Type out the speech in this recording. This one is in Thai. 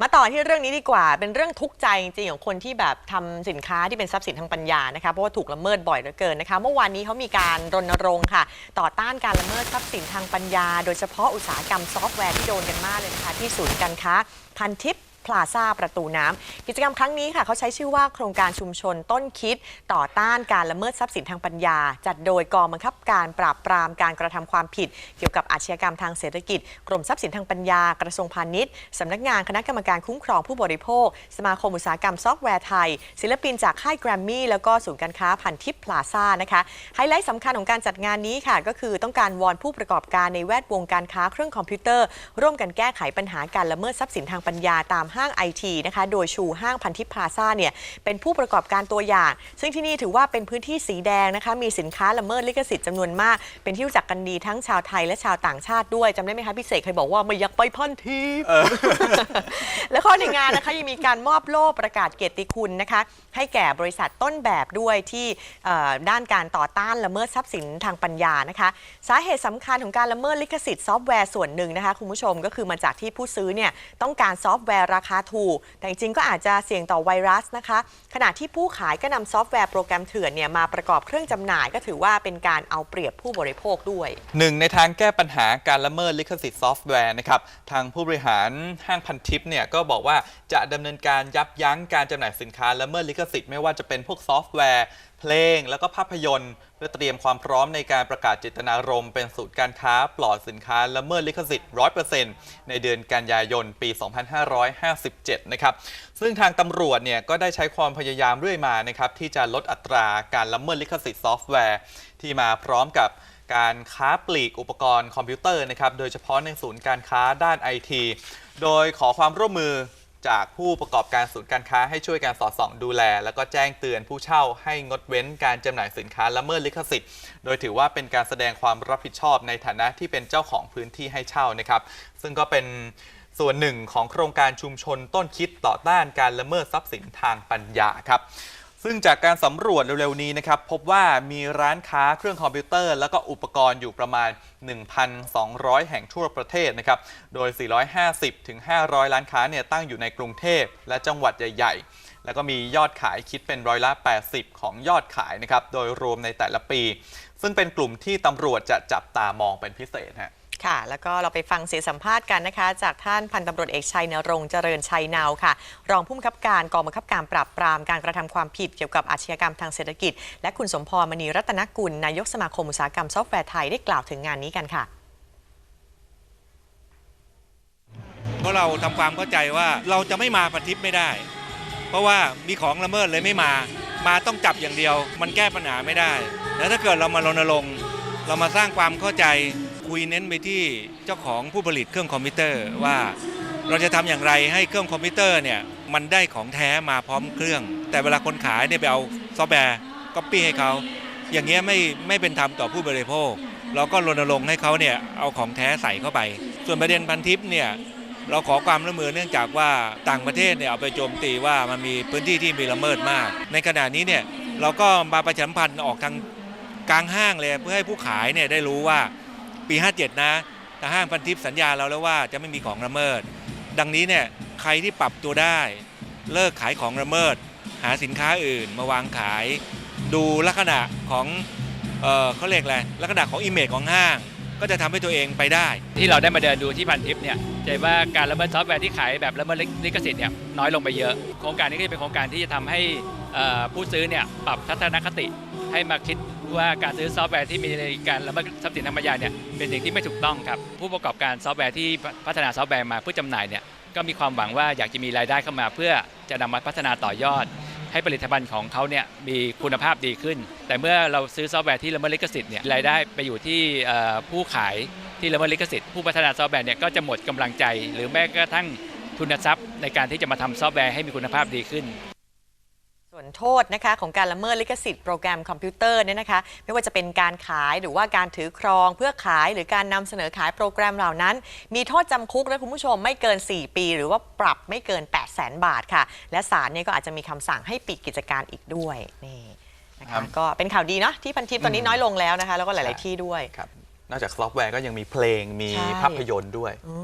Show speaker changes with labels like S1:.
S1: มาต่อที่เรื่องนี้ดีกว่า เป็นเรื่องทุกข์ใจจริงๆของคนที่แบบทำสินค้าที่เป็นทรัพย์สินทางปัญญานะคะ เพราะว่าถูกละเมิดบ่อยเหลือเกินนะคะ เมื่อวานนี้เขามีการรณรงค์ค่ะ ต่อต้านการละเมิดทรัพย์สินทางปัญญา โดยเฉพาะอุตสาหกรรมซอฟต์แวร์ที่โดนกันมากเลยนะคะที่ศูนย์การค้าพันทิพย์ พลาซาประตูน้ำกิจกรรมครั้งนี้ค่ะเขาใช้ชื่อว่าโครงการชุมชนต้นคิด ต่อต้านการละเมิดทรัพย์สินทางปัญญา จัดโดยกองบังคับการปราบปรามการกระทำความผิด เกี่ยวกับอาชญากรรมทางเศรษฐกิจ กรมทรัพย์สินทางปัญญากระทรวงพาณิชย์สำนักงานคณะกรรมการคุ้มครองผู้บริโภค สมาคมอุตสาหกรรมซอฟต์แวร์ไทย ศิลปินจากค่ายแกรมมี่แล้วก็ศูนย์การค้าพันทิพย์พลาซ่านะคะไฮไลท์สำคัญของการจัดงานนี้ค่ะ ก็คือต้องการวอนผู้ประกอบการในแวดวงการค้าเครื่องคอมพิวเตอร์ ร่วมกันแก้ไขปัญหาการละเมิดทรัพย์สินทางปัญญาตามห้างไอทีนะคะ โดยชูห้างพันทิพย์พลาซ่าเนี่ยเป็นผู้ประกอบการตัวอย่าง ซึ่งที่นี่ถือว่าเป็นพื้นที่สีแดงนะคะ มีสินค้าละเมิดลิขสิทธิ์จำนวนมาก เป็นที่รู้จักกันดีทั้งชาวไทยและชาวต่างชาติด้วยจำได้ไหมคะพี่เสกเคยบอกว่าไม่อยากไปพันทิพย์และข้อในงานนะคะยังมีการมอบโล่ประกาศเกียรติคุณนะคะ ให้แก่บริษัทต้นแบบด้วยที่เอ่อด้านการต่อต้านละเมิดทรัพย์สินทางปัญญานะคะ สาเหตุสำคัญของการละเมิดลิขสิทธิ์ซอฟต์แวร์ส่วนหนึ่งนะคะคุณผู้ชมก็คือมาจากที่ผู้ซื้อเนี่ยต้องการซอฟต์แวร์ราคาถูก แต่จริงๆก็อาจจะเสี่ยงต่อไวรัสนะคะ ขณะที่ผู้ขายก็นำซอฟต์แวร์โปรแกรมเถื่อนเนี่ยมาประกอบเครื่องจำหน่ายก็ถือว่าเป็นการเอาเปรียบผู้บริโภคด้วย
S2: หนึ่งในทางแก้ปัญหาการละเมิดลิขสิทธิ์ซอฟต์แวร์นะครับทางผู้บริหารห้างพันทิปเนี่ยก็บอกว่าจะดำเนินการยับยั้งการจำหน่ายสินค้าละเมิดลิขสิทธิ์ไม่ว่าจะเป็นพวกซอฟต์แวร์ เพลง แล้วก็ภาพยนตร์ เพื่อเตรียมความพร้อมในการประกาศเจตนารมณ์เป็นสูตรการค้าปลอดสินค้าละเมิดลิขสิทธิ์ 100%ในเดือนกันยายนปี 2557 นะครับ ซึ่งทางตำรวจเนี่ยก็ได้ใช้ความพยายามเรื่อยมานะครับที่จะลดอัตราการละเมิดลิขสิทธิ์ซอฟต์แวร์ที่มาพร้อมกับการค้าปลีกอุปกรณ์คอมพิวเตอร์นะครับ โดยเฉพาะในศูนย์การค้าด้านไอที โดยขอความร่วมมือ จากผู้ประกอบการศูนย์การค้าให้ช่วยการสอดส่องดูแล แล้วก็แจ้งเตือนผู้เช่าให้งดเว้นการจำหน่ายสินค้าละเมิดลิขสิทธิ์ โดยถือว่าเป็นการแสดงความรับผิดชอบในฐานะที่เป็นเจ้าของพื้นที่ให้เช่านะครับ ซึ่งก็เป็นส่วนหนึ่งของโครงการชุมชนต้นคิดต่อต้านการละเมิดทรัพย์สินทางปัญญาครับ ซึ่งจากการสำรวจเร็วๆนี้นะครับ พบว่ามีร้านค้าเครื่องคอมพิวเตอร์ แล้วก็อุปกรณ์อยู่ประมาณ 1,200 แห่งทั่วประเทศนะครับ โดย 450ถึง500 ร้านค้าเนี่ยตั้งอยู่ในกรุงเทพและจังหวัดใหญ่ ๆ แล้วก็มียอดขายคิดเป็นร้อยละ 80 ของยอดขายนะครับ โดยรวมในแต่ละปี ซึ่งเป็นกลุ่มที่ตำรวจจะจับตามองเป็นพิเศษฮะ
S1: ค่ะ แล้วก็เราไปฟังเสียงสัมภาษณ์กันนะคะ จากท่านพันตำรวจเอกชัยนรงค์เจริญชัยนาวค่ะ รองผู้บังคับการกองบังคับการปราบปรามการกระทำความผิดเกี่ยวกับอาชญากรรมทางเศรษฐกิจ และคุณสมพรมณีรัตนกุลนายกสมาคมอุตสาหกรรมซอฟต์แวร์ไทยได้กล่าวถึงงานนี้กันค่ะ
S3: เพราะเราทำความเข้าใจว่าเราจะไม่มาพันทิปไม่ได้ เพราะว่ามีของละเมิดเลยไม่มา มาต้องจับอย่างเดียว มันแก้ปัญหาไม่ได้ แล้วถ้าเกิดเรามารณรงค์เรามาสร้างความเข้าใจ คุยเน้นไปที่เจ้าของผู้ผลิตเครื่องคอมพิวเตอร์ว่าเราจะทำอย่างไรให้เครื่องคอมพิวเตอร์เนี่ยมันได้ของแท้มาพร้อมเครื่อง แต่เวลาคนขายเนี่ยไปเอาซอฟต์แวร์ก๊อปปี้ให้เขา อย่างเงี้ยไม่ไม่เป็นธรรมต่อผู้บริโภค เราก็รณรงค์ให้เขาเนี่ยเอาของแท้ใส่เข้าไป ส่วนประเด็นพันทิปเนี่ยเราขอความร่วมมือเนื่องจากว่าต่างประเทศเนี่ยเอาไปโจมตีว่ามันมีพื้นที่ที่มีละเมิดมาก ในขณะนี้เนี่ยเราก็มาประชาสัมพันธ์ออกทางกลางห้างเลยเพื่อให้ผู้ขายเนี่ยได้รู้ว่า ปี 57 นะทางห้างพันทิปสัญญาเราแล้วว่าจะไม่มีของละเมิด ดังนี้เนี่ยใครที่ปรับตัวได้ เลิกขายของละเมิด หาสินค้าอื่นมาวางขาย ดูลักษณะของเออเขาเรียกอะไรลักษณะของอิมเมจของห้าง ก็จะทำให้ตัวเองไปได้
S4: ที่เราได้มาเดินดูที่พันทิปเนี่ยจะเห็นว่าการละเมิดซอฟต์แวร์ที่ขายแบบละเมิดลิขสิทธิ์เนี่ยน้อยลงไปเยอะ โครงการนี้ก็จะเป็นโครงการที่จะทำให้เอ่อผู้ซื้อเนี่ยปรับทัศนคติให้มาคิด ว่าการซื้อซอฟต์แวร์ที่มีการละเมิดทรัพย์สินทางปัญญาเนี่ยเป็นสิ่งที่ไม่ถูกต้องครับผู้ประกอบการซอฟต์แวร์ที่พัฒนาซอฟต์แวร์มาเพื่อจำหน่ายเนี่ยก็มีความหวังว่าอยากจะมีรายได้เข้ามาเพื่อจะนำมาพัฒนาต่อยอด ให้ผลิตภัณฑ์ของเขาเนี่ยมีคุณภาพดีขึ้น แต่เมื่อเราซื้อซอฟต์แวร์ที่ละเมิดลิขสิทธิ์เนี่ยรายได้ไปอยู่ที่ผู้ขายที่ละเมิดลิขสิทธิ์ผู้พัฒนาซอฟต์แวร์เนี่ยก็จะหมดกำลังใจ หรือแม้กระทั่งทุนทรัพย์ในการที่จะมาทำซอฟต์แวร์ให้มีคุณภาพดีขึ้น
S1: ส่วนโทษนะคะของการละเมิดลิขสิทธิ์โปรแกรมคอมพิวเตอร์เนี่ยนะคะไม่ว่าจะเป็นการขายหรือว่าการถือครองเพื่อขายหรือการนำเสนอขายโปรแกรมเหล่านั้น มีโทษจำคุกนะคุณผู้ชมไม่เกิน 4 ปี หรือว่าปรับไม่เกิน 8 0 0แสนบาทค่ะ และศาลเนี่ยก็อาจจะมีคำสั่งให้ปิดกิจการอีกด้วยนี่นะ
S2: ครั
S1: คะ
S2: บ
S1: ก็เป็นข่าวดีเนาะที่พันทิปตอนนี้
S2: อืม
S1: น้อยลงแล้วนะคะ แล้วก็หลาย ๆ ที่ด้วย
S2: ครับนอกจากซอฟต์แวร์ก็ยังมีเพลงมี
S1: ใช่
S2: ภาพยนตร์ด้วย
S1: อืม